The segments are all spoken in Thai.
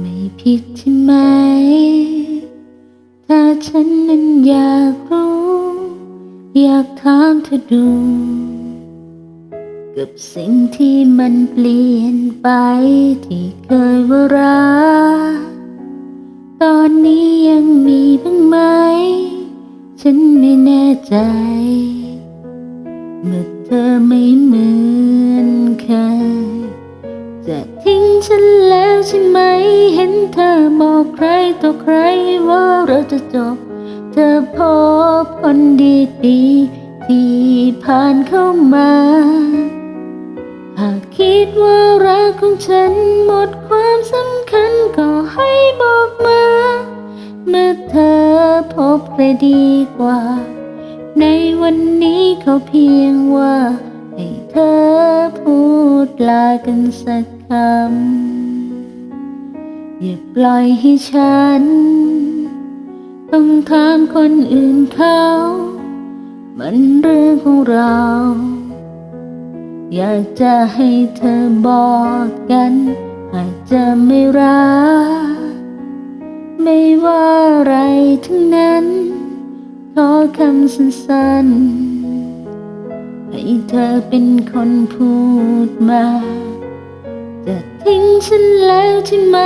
ไม่ผิดใช่ไหม ถ้าฉันนั้นอยากรู้ อยากถามเธอดู กับสิ่งที่มันเปลี่ยนไปที่เคยว่ารักตอนนี้ยังมีบ้างไหม ฉันไม่แน่ใจ ใครต่อใครว่าเราจะจบ เธอพบคนดีๆที่ผ่านเข้ามา หากคิดว่ารักของฉันหมดความสำคัญก็ให้บอกมา เมื่อเธอพบใครดีกว่า ในวันนี้เขาเพียงว่า ให้เธอพูดลากันสักคำ อย่าปล่อยให้ฉัน ต้องถามคนอื่นเขา มันเรื่องของเรา อยากจะให้เธอบอกกัน หากจะไม่รัก ไม่ว่าอะไรทั้งนั้น ขอคำสั้นๆ ให้เธอเป็นคนพูดมา จะทิ้งฉันแล้วใช่ไหม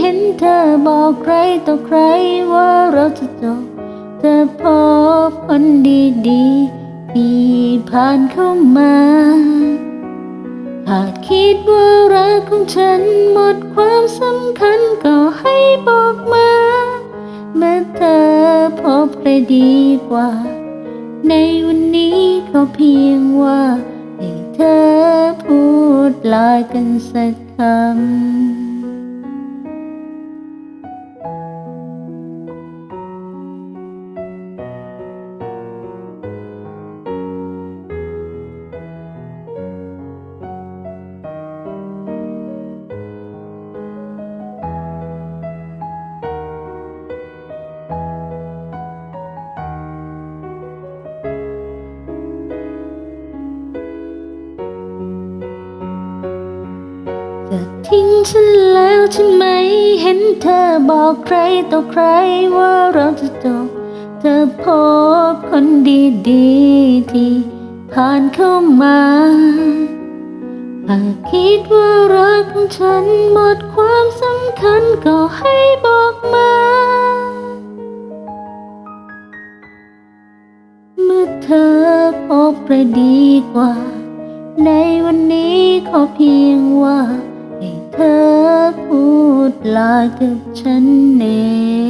เห็นเธอบอกใครต่อใครว่าเราจะจบเธอพบคนดีๆที่ผ่านเข้ามาหากคิดว่ารักของฉันหมดความสำคัญก็ให้บอกมา เมื่อเธอพบใครดีกว่า ในวันนี้ก็เพียงว่า ให้เธอพูดลากันสักคำ จะทิ้งฉันแล้วใช่ไหม เห็นเธอบอกใครต่อใครว่าเราจะจบ เธอพบคนดีๆที่ผ่านเข้ามาหากคิดว่ารักของฉันหมดความสำคัญก็ให้บอกมา เมื่อเธอพบใครดีกว่า ในวันนี้ขอเพียงว่า เธอพูดลากับฉันเอง